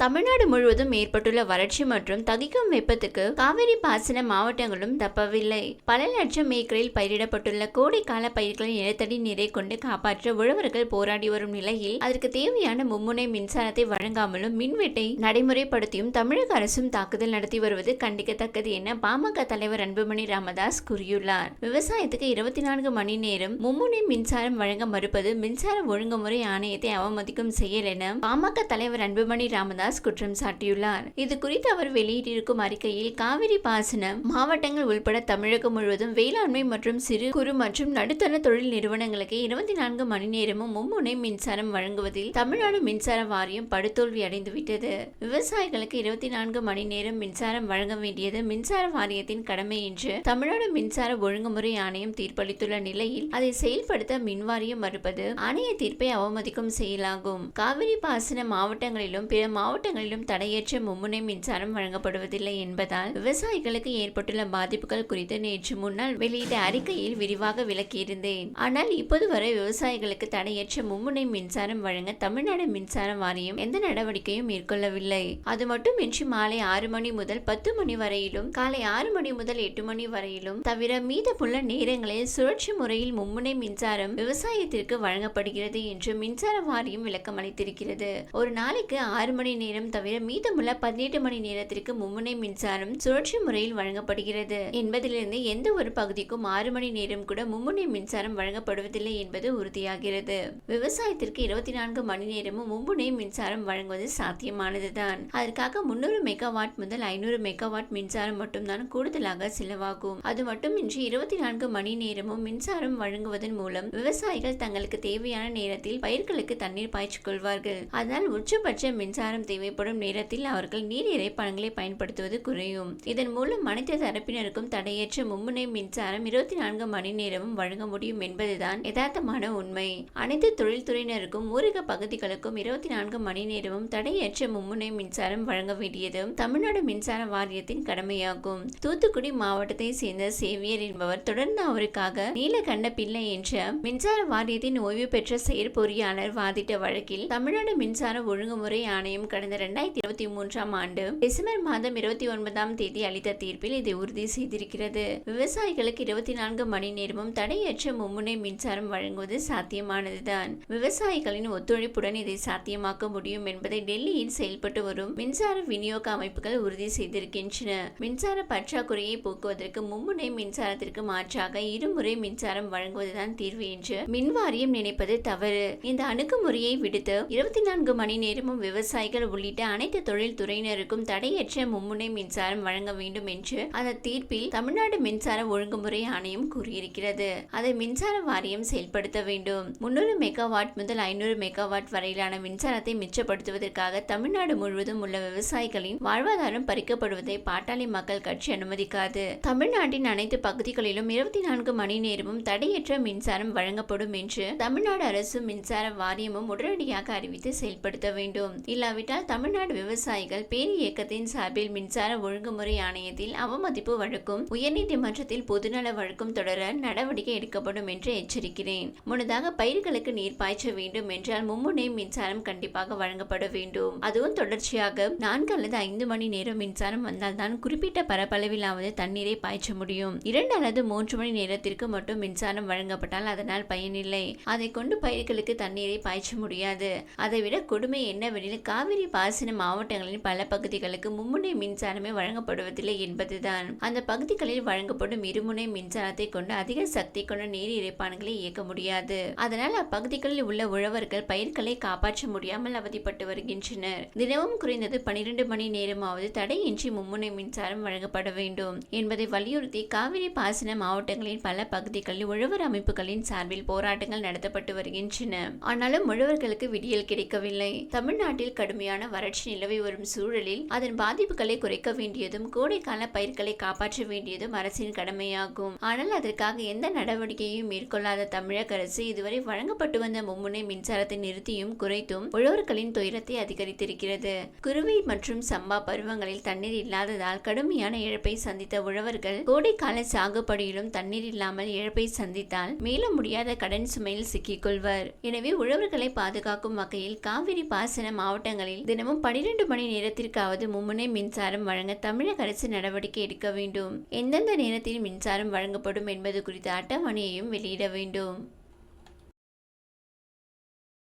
தமிழ்நாடு முழுவதும் ஏற்பட்டுள்ள வறட்சி மற்றும் தகிக்கும் வெப்பத்துக்கு காவிரி பாசன மாவட்டங்களும் தப்பவில்லை. பல லட்சம் ஏக்கரில் பயிரிடப்பட்டுள்ள கோடைக்கால பயிர்களின் நிலத்தடி நீரை கொண்டு காப்பாற்ற உழவர்கள் போராடி வரும் நிலையில் அதற்கு தேவையான மும்முனை மின்சாரத்தை வழங்காமலும் மின்வெட்டை நடைமுறைப்படுத்தியும் தமிழக அரசும் தாக்குதல் நடத்தி வருவது கண்டிக்கத்தக்கது என பாமக தலைவர் அன்புமணி ராமதாஸ் கூறியுள்ளார். விவசாயத்துக்கு இருபத்தி நான்கு மணி நேரம் மும்முனை மின்சாரம் வழங்க மறுப்பது மின்சார ஒழுங்குமுறை ஆணையத்தை அவமதிக்கும் செயல் என பாமக தலைவர் அன்புமணி ராமதாஸ் குற்றம் சாட்டியுள்ளார். இது குறித்து அவர் வெளியிட்டிருக்கும் அறிக்கையில் காவிரி பாசன மாவட்டங்கள் உள்பட தமிழகம் முழுவதும் வேளாண்மை மற்றும் சிறு குறு மற்றும் நடுத்தர தொழில் நிறுவனங்களுக்கு இருபத்தி நான்கு மணி நேரமும் மும்முனை மின்சாரம் வழங்குவதில் தமிழ்நாடு மின்சார வாரியம் படுதோல்வி அடைந்துவிட்டது விவசாயிகளுக்கு இருபத்தி நான்கு மணி நேரம் மின்சாரம் வழங்க வேண்டியது மின்சார வாரியத்தின் கடமை என்று தமிழ்நாடு மின்சார ஒழுங்குமுறை ஆணையம் தீர்ப்பளித்துள்ள நிலையில் அதை செயல்படுத்த மின்வாரியம் மறுப்பது ஆணைய தீர்ப்பை அவமதிக்கும் செயலாகும். காவிரி பாசன மாவட்டங்களிலும் பிற மாவட்ட மாவட்டங்களிலும் தடையற்ற மும்முனை மின்சாரம் வழங்கப்படுவதில்லை என்பதால் விவசாயிகளுக்கு ஏற்பட்டுள்ள பாதிப்புகள் குறித்து நேற்று முன்னால் வெளியிட்ட அறிக்கையில் விரிவாக விளக்கியிருந்தேன். ஆனால் இப்போது வரை விவசாயிகளுக்கு தடையற்ற மும்முனை மின்சாரம் வழங்க தமிழ்நாடு மின்சார வாரியம் எந்த நடவடிக்கையும் மேற்கொள்ளவில்லை. அது மட்டுமின்றி மாலை ஆறு மணி முதல் பத்து மணி வரையிலும் காலை ஆறு மணி முதல் எட்டு மணி வரையிலும் தவிர மீதமுள்ள நேரங்களில் சுழற்சி முறையில் மும்முனை மின்சாரம் விவசாயத்திற்கு வழங்கப்படுகிறது என்று மின்சார வாரியம் விளக்கம் அளித்திருக்கிறது ஒரு நாளைக்கு ஆறு மணி நேரம் தவிர மீதமுள்ள பதினெட்டு மணி நேரத்திற்கு மும்முனை மின்சாரம் சுழற்சி முறையில் வழங்கப்படுகிறது. என்பதிலிருந்து எந்த ஒரு பகுதிக்கும் ஆறு மணி நேரம் கூட மும்முனை மின்சாரம் வழங்கப்படுவதில்லை என்பது உறுதியாகிறது. விவசாயத்திற்கு இருபத்தி நான்கு மணி நேரமும் மும்முனை மின்சாரம் வழங்குவது சாத்தியமானதுதான். அதற்காக முன்னூறு மெகாவாட் முதல் ஐநூறு மெகாவாட் மின்சாரம் மட்டும்தான் கூடுதலாக செலவாகும். அது மட்டுமின்றி இருபத்தி நான்கு மணி நேரமும் மின்சாரம் வழங்குவதன் மூலம் விவசாயிகள் தங்களுக்கு தேவையான நேரத்தில் பயிர்களுக்கு தண்ணீர் பாய்ச்சிக் கொள்வார்கள். அதனால் உச்சபட்ச மின்சாரம் தேவைப்படும் நேரத்தில் அவர்கள் நீர் இறைப்பான்களை பயன்படுத்துவது குறையும். இதன் மூலம் அனைத்து தரப்பினருக்கும் தடையற்ற மும்முனை மின்சாரம் இருபத்தி நான்கு மணி நேரமும் வழங்க முடியும் என்பதுதான் யதார்த்தமான உண்மை. அனைத்து தொழில்துறையினருக்கும் ஊரக பகுதிகளுக்கும் இருபத்தி நான்கு மணி நேரமும் தடையற்ற மும்முனை மின்சாரம் வழங்க வேண்டியதும் தமிழ்நாடு மின்சார வாரியத்தின் கடமையாகும். தூத்துக்குடி மாவட்டத்தை சேர்ந்த சேவியர் என்பவர் தொடர்ந்து அவருக்காக நீலகண்ட பிள்ளை என்ற மின்சார வாரியத்தின் ஓய்வு பெற்ற செயற்பொறியாளர் வாதிட்ட வழக்கில் தமிழ்நாடு மின்சார ஒழுங்குமுறை ஆணையம் கடந்த கடந்த இரண்டாயிரத்தி இருபத்தி மூன்றாம் ஆண்டு டிசம்பர் மாதம் இருபத்தி ஒன்பதாம் தேதி அளித்த தீர்ப்பில் இதை உறுதி செய்திருக்கிறது. விவசாயிகளுக்கு இருபத்தி நான்கு மணி நேரமும் தடையற்ற மும்முனை மின்சாரம் வழங்குவது சாத்தியமானதுதான். விவசாயிகளின் ஒத்துழைப்புடன் இதை சாத்தியமாக்க முடியும் என்பதை டெல்லியில் செயல்பட்டு வரும் மின்சார விநியோக அமைப்புகள் உறுதி செய்திருக்கின்றன. மின்சார பற்றாக்குறையை போக்குவதற்கு மும்முனை மின்சாரத்திற்கு மாற்றாக இருமுறை மின்சாரம் வழங்குவதுதான் தீர்வு என்று மின்வாரியம் நினைப்பது தவறு. இந்த அணுகுமுறையை விடுத்து இருபத்தி நான்கு மணி நேரமும் விவசாயிகள் உள்ளிட்ட அனைத்து தொழில் துறையினருக்கும் தடையற்ற மும்முனை மின்சாரம் வழங்க வேண்டும் என்று அந்த தீர்ப்பில் தமிழ்நாடு மின்சார ஒழுங்குமுறை ஆணையம் கூறியிருக்கிறது. அதை மின்சார வாரியம் செயல்படுத்த வேண்டும். முன்னூறு மெகாவாட் முதல் ஐநூறு மெகாவாட் வரையிலான மின்சாரத்தை மிச்சப்படுத்துவதற்காக தமிழ்நாடு முழுவதும் உள்ள விவசாயிகளின் வாழ்வாதாரம் பறிக்கப்படுவதை பாட்டாளி மக்கள் கட்சி அனுமதிக்காது. தமிழ்நாட்டின் அனைத்து பகுதிகளிலும் இருபத்தி நான்கு மணி நேரமும் தடையற்ற மின்சாரம் வழங்கப்படும் என்று தமிழ்நாடு அரசு மின்சார வாரியமும் உடனடியாக அறிவித்து செயல்படுத்த வேண்டும். இல்லாவிட்டால் தமிழ்நாடு விவசாயிகள் பேரி இயக்கத்தின் சார்பில் மின்சார ஒழுங்குமுறை ஆணையத்தில் அவமதிப்பு வழக்கும் உயர்நீதிமன்றத்தில் பொதுநல வழக்கும் தொடர நடவடிக்கை எடுக்கப்படும் என்று எச்சரிக்கிறேன். முன்னதாக பயிர்களுக்கு நீர் பாய்ச்ச வேண்டும் என்றால் மும்முனை மின்சாரம் கண்டிப்பாக வழங்கப்பட வேண்டும். அதுவும் தொடர்ச்சியாக நான்கு அல்லது ஐந்து மணி நேரம் மின்சாரம் வந்தால்தான் குறிப்பிட்ட பரப்பளவிலாவது தண்ணீரை பாய்ச்ச முடியும். இரண்டு அல்லது மூன்று மணி நேரத்திற்கு மட்டும் மின்சாரம் வழங்கப்பட்டால் அதனால் பயனில்லை. அதை கொண்டு பயிர்களுக்கு தண்ணீரை பாய்ச்ச முடியாது. அதைவிட கொடுமை என்னவெனில் காவிரி பாசன மாவட்டங்களின் பல பகுதிகளுக்கு மும்முனை மின்சாரமே வழங்கப்படுவதில்லை என்பதுதான். அந்த பகுதிகளில் வழங்கப்படும் இருமுனை மின்சாரத்தை கொண்டு அதிக சக்தி கொண்ட நீர் இறைப்பான்களை இயக்க முடியாது. அதனால் அப்பகுதிகளில் உள்ள உழவர்கள் பயிர்களை காப்பாற்ற முடியாமல் அவதிப்பட்டு வருகின்றனர். தினமும் குறைந்தது பனிரெண்டு மணி நேரமாவது தடையின்றி மும்முனை மின்சாரம் வழங்கப்பட வேண்டும் என்பதை வலியுறுத்தி காவிரி பாசன மாவட்டங்களின் பல பகுதிகளில் உழவர் அமைப்புகளின் சார்பில் போராட்டங்கள் நடத்தப்பட்டு வருகின்றன. ஆனாலும் உழவர்களுக்கு விடியல் கிடைக்கவில்லை. தமிழ்நாட்டில் கடுமையான வறட்சி நிலவி வரும் சூழலில் அதன் பாதிப்புகளை குறைக்க வேண்டியதும் கோடைக்கால பயிர்களை காப்பாற்ற வேண்டியதும் அரசின் கடமையாகும். ஆனால் அதற்காக எந்த நடவடிக்கையும் மேற்கொள்ளாத தமிழக அரசு இதுவரை வழங்கப்பட்டு வந்த மும்முனை மின்சாரத்தை நிறுத்தியும் குறைத்தும் உழவர்களின் துயரத்தை அதிகரித்திருக்கிறது. குருவை மற்றும் சம்பா பருவங்களில் தண்ணீர் இல்லாததால் கடுமையான இழப்பை சந்தித்த உழவர்கள் கோடைக்கால சாகுபடியிலும் தண்ணீர் இல்லாமல் இழப்பை சந்தித்தால் மீள முடியாத கடன் சுமையில் சிக்கிக்கொள்வர் எனவே உழவர்களை பாதுகாக்கும் வகையில் காவிரி பாசன மாவட்டங்களில் தினமும் பனிரெண்டு மணி நேரத்திற்காவது மும்முனை மின்சாரம் வழங்க தமிழக அரசு நடவடிக்கை எடுக்க வேண்டும். எந்தெந்த நேரத்தில் மின்சாரம் வழங்கப்படும் என்பது குறித்த அட்டவணையையும் வெளியிட வேண்டும்.